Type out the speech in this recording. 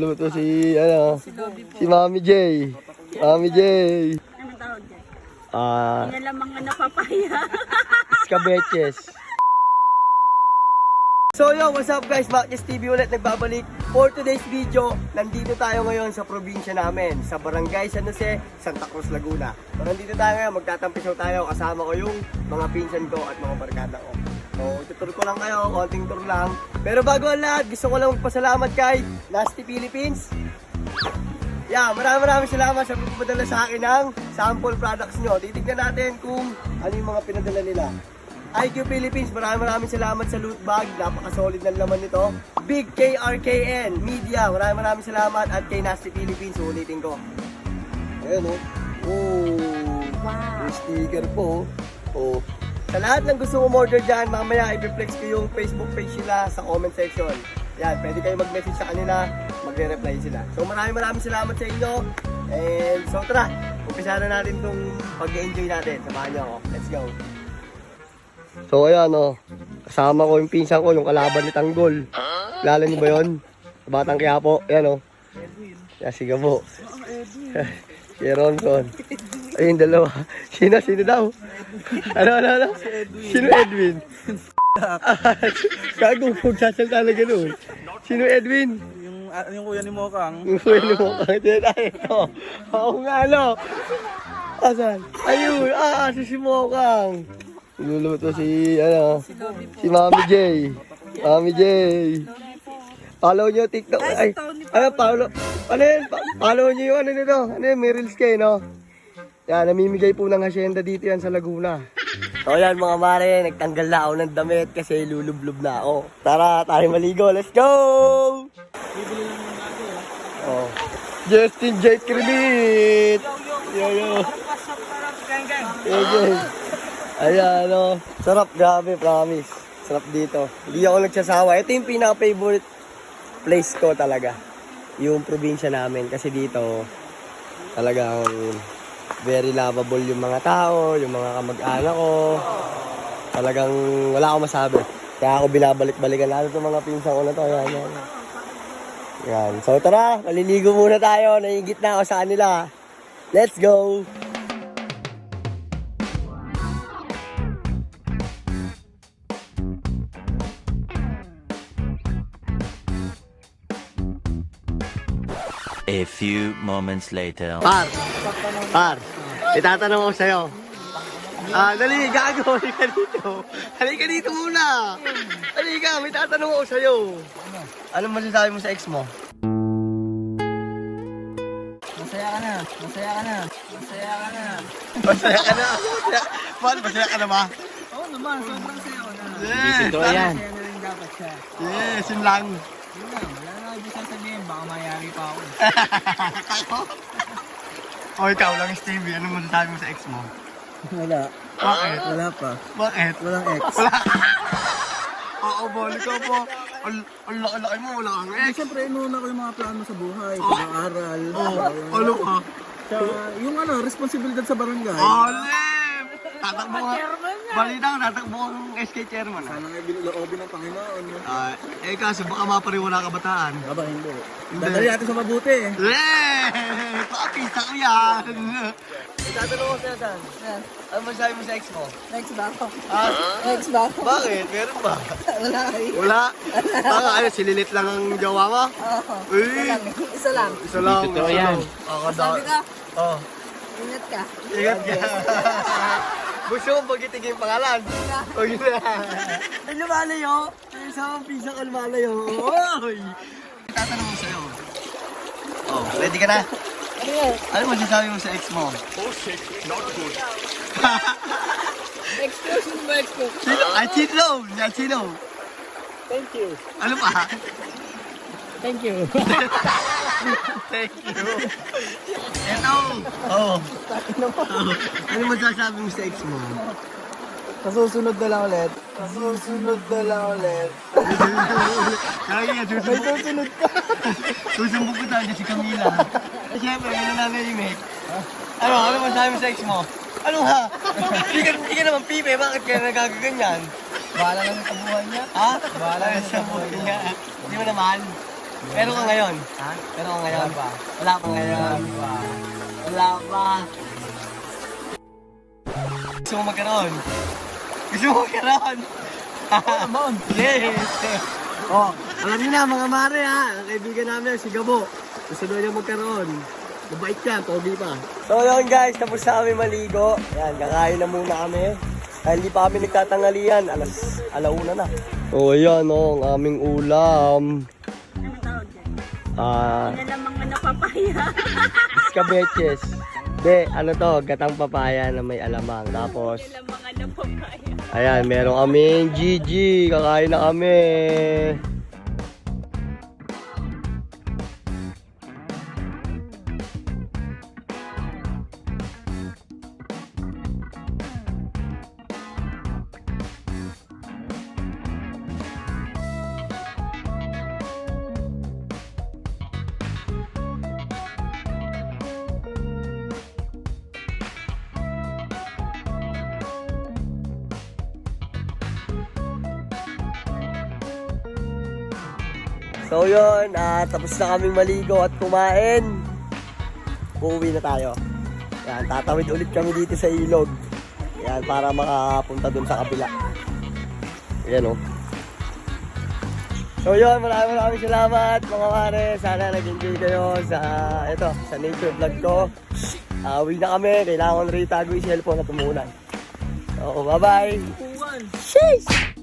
Luluto si, ano, si Mami J. Mami J. Anong tawag dyan? Ah, Yan lang mga napapaya. Skabeches. So yo, what's up guys? Bakis TV ulit nagbabalik. For today's video, nandito tayo ngayon sa probinsya namin, sa Barangay San Jose, Santa Cruz, Laguna. So nandito tayo ngayon, magtatampisaw tayo. Kasama ko yung mga pinsan ko at mga barkada ko. So, tutur ko lang kayo, konting tour lang. Pero bago ang lahat, gusto ko lang magpasalamat kay Nasty Philippines. Yeah, maraming maraming salamat sa pagpadala sa akin ng sample products nyo. Titignan natin kung ano yung mga pinadala nila. IQ Philippines, maraming maraming salamat sa loot bag. Napaka-solid ng laman nito. Big KRKN Media, maraming maraming salamat. At kay Nasty Philippines, ulitin ko. Ayan o. Oh. Wow. May sticker po. Oh. Sa lahat ng gusto umorder dyan, mamaya i-flex ko yung Facebook page nila sa comment section. Yan, pwede kayo mag-message sa kanila, magre-reply sila. So maraming maraming salamat sa inyo. And so tara, umpisa na natin tong pag-enjoy natin. Samahan niyo ako. Let's go. So ayan oh, kasama ko yung pinsan ko, yung kalaban ni Tanggol. Kilala niyo ba yun? Batang Quiapo, ayan oh. Yeah, sige po. si Ronson. Ayun, dalawa. Sino, sino daw? Ano, ano, ano? Sino Edwin? Gago, magsasalta na gano'n. Sino Edwin? Yung, ah, yung kuya ni Mokang, Yung pwede mo kang tinay ito. Oo nga, ano? Asan? Ayun, ah, si si Mokang. Luluto si, ano, si Mami J. Mami J. Follow nyo TikTok. Ay, ano, follow. Ano yun? Follow nyo yung ano nito. Ano yun, Meryl's Kay, no? Yan, namimigay po ng hacienda dito yan sa Laguna. So yan mga mare, nagtanggal na ako ng damit kasi lulublob na ako. Tara, tayo maligo. Let's go! Oh. Justin J. Yo, yo. Yo, yo. Ayan, ano. Sarap, grabe, promise. Sarap dito. Hindi ako nagsasawa. Ito yung pinaka-favorite place ko talaga. Yung probinsya namin. Kasi dito, talagang very lovable yung mga tao, yung mga kamag-anak ko. Talagang wala akong masabi. Kaya ako binabalik-balikan lalo itong mga pinsan ko na to. Yan, yan. Yan. So tara, maliligo muna tayo. Naigit na ako sa kanila. Let's go! A few moments later. Par! Par! Itatanong ko sa'yo. Ah, dali, gago. Halika dito. Halika dito muna. Halika, may tatanong ako sa'yo. Ano masasabi mo sa ex mo? masaya ka na, masaya ka na, masaya ka na. Masaya ka na. Masaya. Par, masaya ka na ba? Oo naman, sobrang saya ko na. Yes! Totoo yan. Masaya na rin dapat siya. Yes, yun lang. Yun lang, wala ibig sasabihin, baka mayari pa ako. o ikaw lang, Stevie. Ano masasabi mo sa ex mo? Wala. Bakit? Wala pa. Bakit? Walang ex. Oo, balik ka po. Ang ang laki-laki mo, wala kang ex. siyempre, inuuna ko yung mga plano sa buhay, pag-aaral. Oo, ayun. ano ka? Tsaka, yung ano, responsibilidad sa barangay. Alim! Tatakbo ka. Balita ka, tatakbo kang SK chairman. ah. Sana nga binuloobin ng Panginoon. Ah, eh kaso baka mapariwala kabataan. Aba, hindi. Dadali natin sa mabuti eh. Pakapita ko yan! Itatanong ko sa'yo, Dan. Ano masabi mo sa ex mo? Next ba ako? Ah, Next ba ako? bakit? Meron ba? Wala. Wala. Baka ano, sililit lang ang jowa mo? Oo. Uy! Isa lang. Isa lang. Isa yan. Sabi ka, Oh. ingat ka. Ingat ka. Gusto mo pagitig yung pangalan? Huwag na. Ay, lumalayo. Ay, sa mga pisa ka lumalayo. Oy! Tatanong mo sa'yo. Oh, ready ka na? Ano yan? Ano masasabi mo sa ex mo? Excuse mo ba excuse? Sino? Ay, Chino! Yan, Chino. Thank you. Ano pa? Thank you. Thank you. Eto. Oh. Ano masasabi mo sa ex mo? Kasusunod na lang ulit. Kasusunod na lang ulit. Kaya nga, susumbong. Susunod ka. Susumbong ko tayo si Camila. Siyempre, may nananahimik. Ano, ano masabi mo sa ex mo? Ano ha? Hindi ka, hindi ka naman pipe, bakit kaya nagagaganyan? Bahala lang sa buhay niya. Ha? Bahala sa buhay niya. Hindi mo naman. Pero ka ngayon. Ha? Pero ka ngayon. Wala pa. Wala pa ngayon. Wala pa. Gusto mo magkaroon? Gusto mo magkaroon? Naman. Yes! oh, alam niyo na mga mare ha, ang kaibigan namin si Gabo. Gusto daw niya magkaroon. Mabait yan, pogi pa. So yun guys, tapos na kami maligo. Yan, kakain na muna kami. Dahil hindi pa kami nagtatangalian, alas alauna na. Oh, yan oh, ang aming ulam. Ano? Ah, Ano lamang na napapaya? Skabeches. De, ano to, gatang papaya na may alamang. Tapos, Ano lamang na napapaya? ayan, meron kaming GG. Kakain na kami. So yun, ah, tapos na kaming maligo at kumain. Uuwi na tayo. Yan, tatawid ulit kami dito sa ilog. Yan, para makapunta dun sa kabila. Yan o. So yun, maraming maraming salamat mga mare. Sana nag-enjoy kayo sa, ito, sa nature vlog ko. Ah, uwi na kami. Kailangan rin itago yung cellphone at umuulan. So, bye-bye. Sheesh!